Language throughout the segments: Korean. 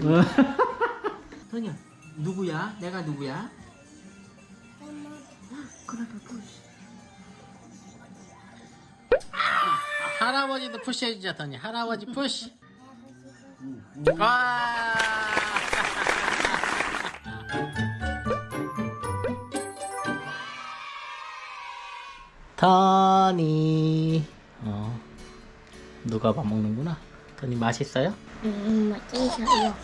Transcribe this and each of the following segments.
선이야 누구야? 내가 누구야? 푸시 할아버지도 푸시해주자 더니 할아버지 푸시. 와 더니. 어 누가 밥 먹는구나 더니 맛있어요? 음, 맛있어요.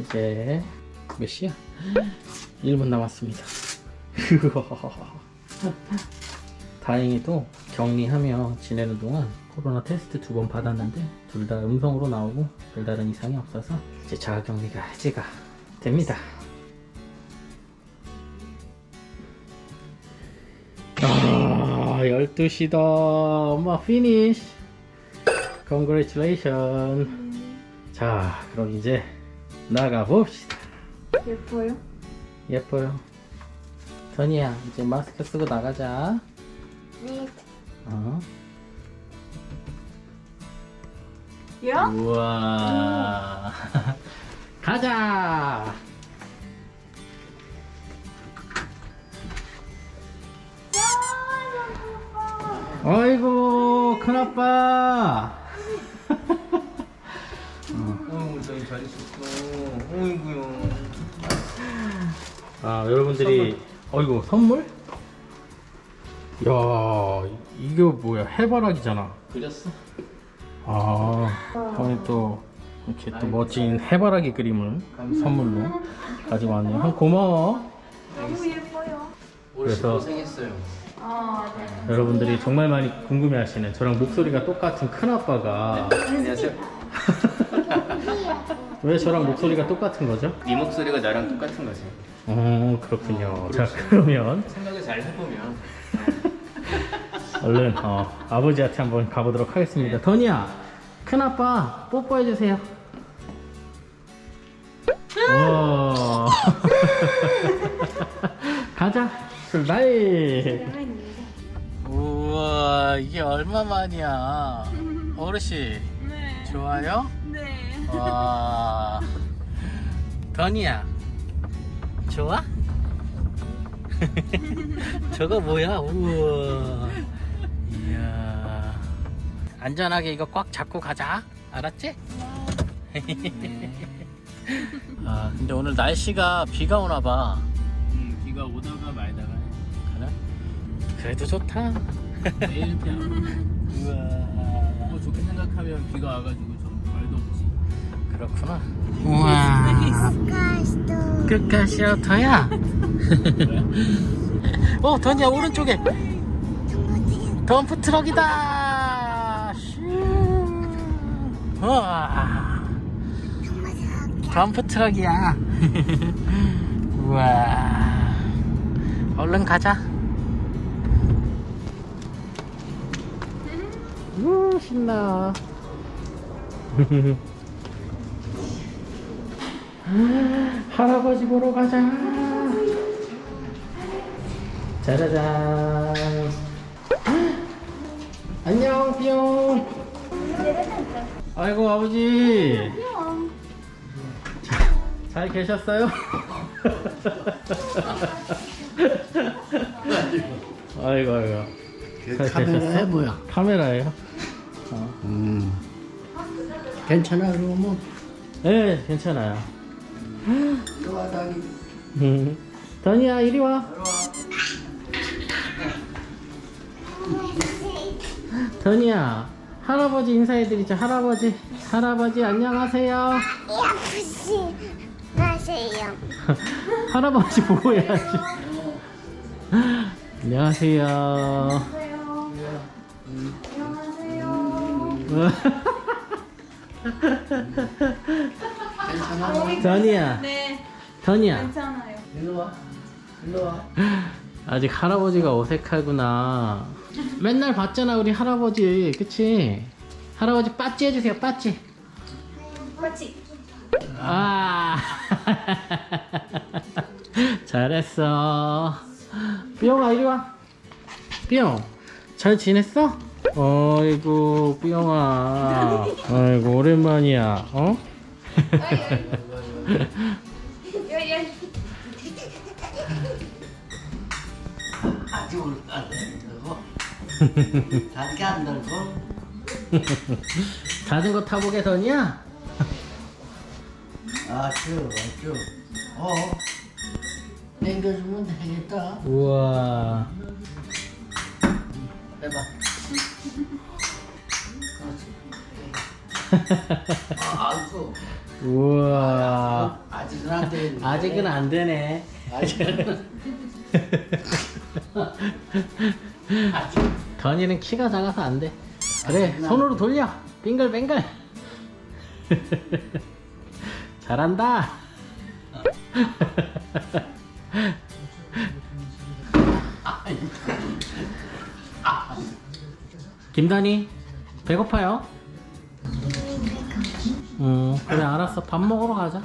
이제 몇 시야? 1분 남았습니다. 다행히도 격리하며 지내는 동안 코로나 테스트 두 번 받았는데 둘 다 음성으로 나오고 별다른 이상이 없어서 이제 자가격리가 해제가 됩니다. 12시다. 엄마 피니시. Congratulations. 자, 그럼 이제 나가 봅시다. 예뻐요? 예뻐요. 선이야, 이제 마스크 쓰고 나가자. 네. 어. 야? 우와. 가자. 아이고, 큰아빠. 어우, 저희 잘 있었어. 어이구요. 아, 여러분들이 어이구, 선물? 야, 이게 뭐야? 해바라기잖아. 그렸어? 아, 형이 또 이렇게 또 멋진 해바라기 그림을 선물로 가지고 왔네요. 형 고마워. 너무 예뻐요. 그래서- 고생했어요. 아, 네. 여러분들이 정말 많이 궁금해하시는 저랑 목소리가 똑같은 큰 아빠가 안녕하세요. 왜 저랑 목소리가 똑같은 거죠? 네 목소리가 나랑 똑같은 거지. 어, 그렇군요. 자, 그러면 생각을 잘 해보면. 얼른 어, 아버지한테 한번 가보도록 하겠습니다. 더니야, 큰 아빠 뽀뽀해 주세요. 오. 가자, 출발. 이게 얼마만이야? 어르신, 네. 좋아요? 네. 와, 더니야, 좋아? 저거 뭐야? 우와. 이야. 안전하게 이거 꽉 잡고 가자. 알았지? 아, 근데 오늘 날씨가 비가 오나 봐. 음, 비가 오다가 말다가 그래? 그래도 좋다. 이렇게 우와. 뭐 좋게 생각하면 비가 와가지고 좀덜 덥지. 그렇구나. 우와. 끝까지 어터야? 어, 더니야 오른쪽에 덤프 트럭이다. 슈. 우와. 덤프 트럭이야. 우와. 얼른 가자. 우 신나. 할아버지 보러 가자. 짜라잔. 안녕, 뿅. 아이고, 아버지. 자, 잘 계셨어요? 아이고, 아이고. 잘 카메라야 계셨어? 뭐야? 카메라예요? 음. 괜찮아 그러면 네, 괜찮아요. 또 와다니. 음. 더니야, 이리 와. 더니야, 할아버지 인사해드리죠. 할아버지, 할아버지 안녕하세요. 아프시 하세요. 할아버지 보고 해야지. 안녕하세요. 더니야, 네. 더니야. 괜찮아요. 일로 와. 일로 와. 아직 할아버지가 어색하구나. 맨날 봤잖아 우리 할아버지, 그치? 할아버지 빠찌 해주세요, 빠찌. 같이. 아, 잘했어. 삐용아 이리 와. 삐용, 잘 지냈어? 어이구 뿌영아 아이고 오랜만이야 어? 아직 올까 안 들고. 밖에 안 들고. 자전거 타보게 더냐? 아주 아주. 어. 당겨주면 되겠다. 우와 해봐. 아이고. 우와 아직은 안 되는데. 아직은 안 되네 아직은. 아직. 더니는 키가 작아서 안 돼. 그래, 손으로 돌려. 빙글빙글. 잘한다. 김단이 배고파요? 응, 그래 알았어. 밥 먹으러 가자.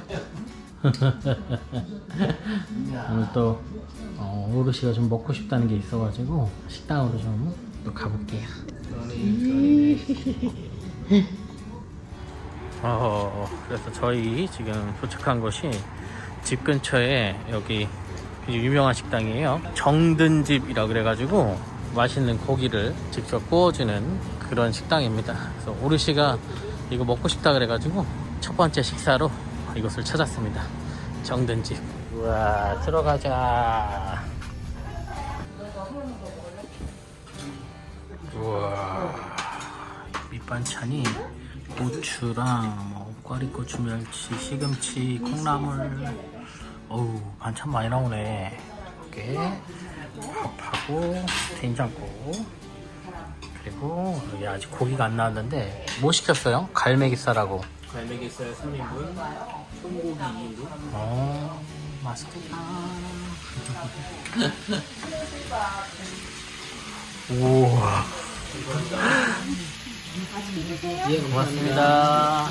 오늘 또 어, 오르시가 좀 먹고 싶다는 게 있어가지고 식당으로 좀 또 가볼게요. 어, 그래서 저희 지금 도착한 곳이 집 근처에 여기 유명한 식당이에요. 정든집이라 그래가지고 맛있는 고기를 직접 구워주는 그런 식당입니다. 그래서 오르시가 이거 먹고 싶다 그래가지고 첫 번째 식사로 이곳을 찾았습니다. 정든집. 우와, 들어가자. 우와 밑반찬이 고추랑 뭐 꽈리고추 멸치 시금치 콩나물 어우 반찬 많이 나오네 이렇게 밥하고 된장국. 그리고 여기 아직 고기가 안 나왔는데 뭐 시켰어요? 갈매기살하고. 갈매기살 3인분, 소고기 2인분. 어 맛있겠다. 우와. 예 고맙습니다.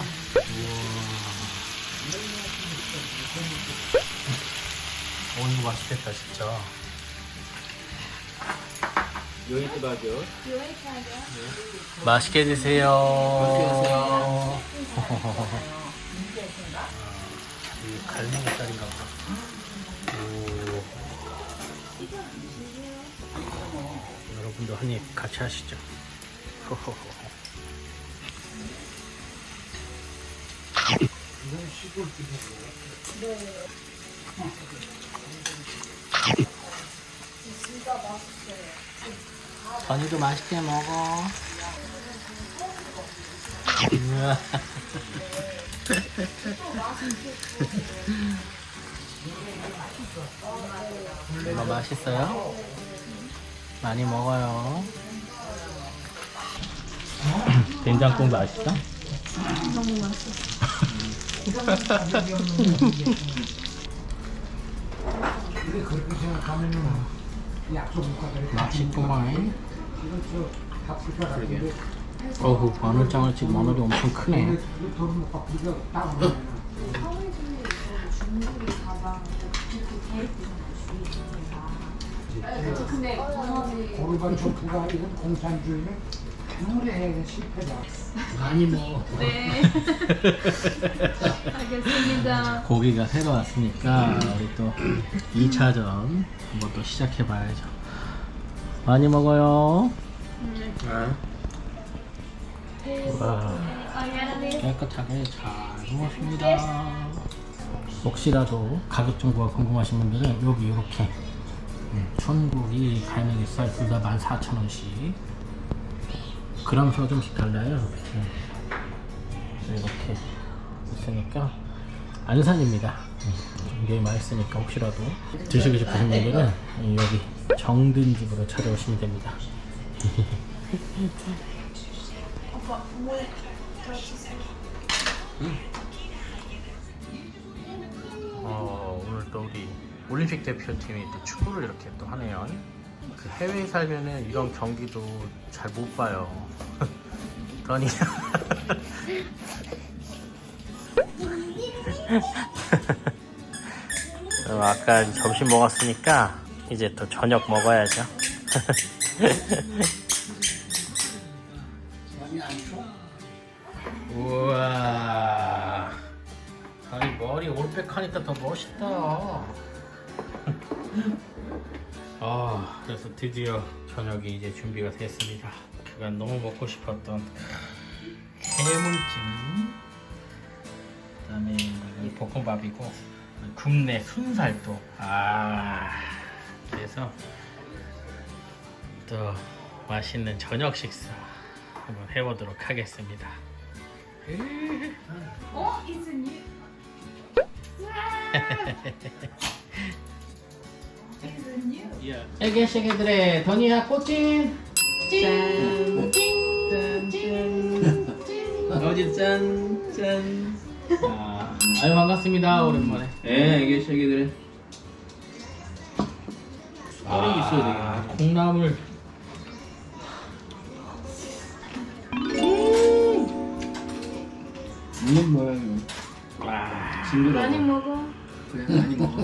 오 이거 맛있겠다 진짜 요이트 바죠. 맛있게 드세요 드세요. 이 갈매기살인가 보다 오. 여러분도 한 입 같이 하시죠 호호호. 건이도 맛있게 먹어. 우와. 이거 맛있어요? 많이 먹어요. 된장국 맛있어? 그렇게 생각하면은 가다. 맛있구만. 어후 마늘장을 지금 마늘이 엄청 크네. 딱 고르반 정부가 이건 공산주의는 해야 실패다. 많이 먹어. 고기가 새로 왔으니까 우리 또 2차전 한번 또 시작해 봐야죠. 많이 먹어요. 와, 깨끗하게 잘 먹었습니다. 혹시라도 가격 정보가 궁금하신 분들은 여기 이렇게 음, 천국이 갈매기살 둘 다 14,000원씩 그람수가 좀씩 달라요. 음. 이렇게 있으니까 안산입니다. 음, 굉장히 맛있으니까 혹시라도 드시고 싶으신 분들은 여기 정든 집으로 찾아오시면 됩니다. 어, 오늘 또 우리 올림픽 대표팀이 또 축구를 이렇게 또 하네요. 그 해외에 살면은 이런 경기도 잘 못 봐요. 그러니 그럼 아까 점심 먹었으니까 이제 또 저녁 먹어야죠. 우와. 아니 머리 올백하니까 더 멋있다. 아, 그래서 드디어 저녁이 이제 준비가 됐습니다. 제가 너무 먹고 싶었던 해물찜, 그다음에 이건 볶음밥이고 굽네 순살도. 아, 그래서 또 맛있는 저녁 식사 한번 해보도록 하겠습니다. 어? It's new. 세계 세계들의 더니아 꽃찜 짠, 짠, 짠. 어디 짠, 짠. 아, 아유 반갑습니다 오랜만에. 예, 이게 쉐기들. 썰이 있어야 아, 콩나물. 이건 뭐야 이거? 와, 징그러. 많이 먹어. 그래 많이 먹어.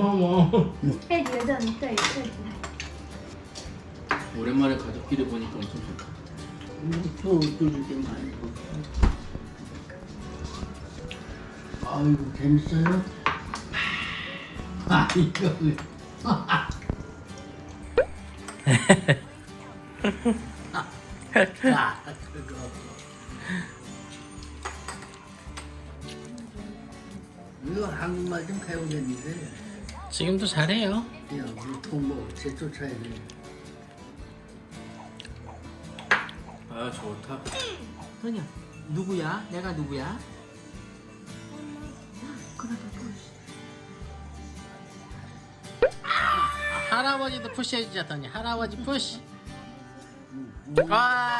고마워. 해 여자니까 이렇게. 오랜만에 가족끼리 보니까 엄청 좋다. 또 어쩌지 많이 아이고 재밌어요? 아이고 아, 그거. 이거 한국말 좀 배우겠는데 지금도 잘해요. 야 우리 통뭐 제쫓아야 돼 아 좋다. 선이야 누구야? 내가 누구야? 할아버지도 푸시해주자 더니 할아버지 푸시. 와.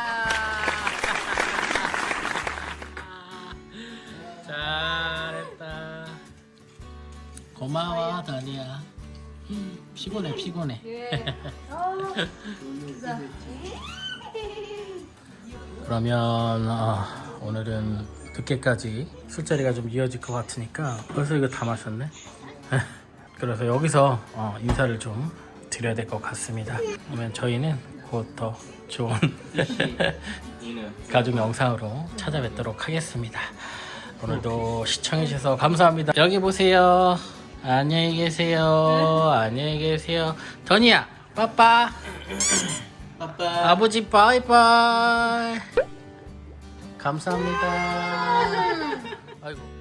고마워 더니야. 피곤해 피곤해. 그러면 어, 오늘은 늦게까지 술자리가 좀 이어질 것 같으니까 벌써 이거 다 마셨네. 그래서 여기서 어, 인사를 좀 드려야 될 것 같습니다. 그러면 저희는 곧 더 좋은 가족 영상으로 찾아뵙도록 하겠습니다. 오늘도 시청해주셔서 감사합니다. 여기 보세요. 안녕히 계세요. 안녕히 계세요. 더니야, 빠빠. 아빠. 아버지 바이바이. 감사합니다. 아이고.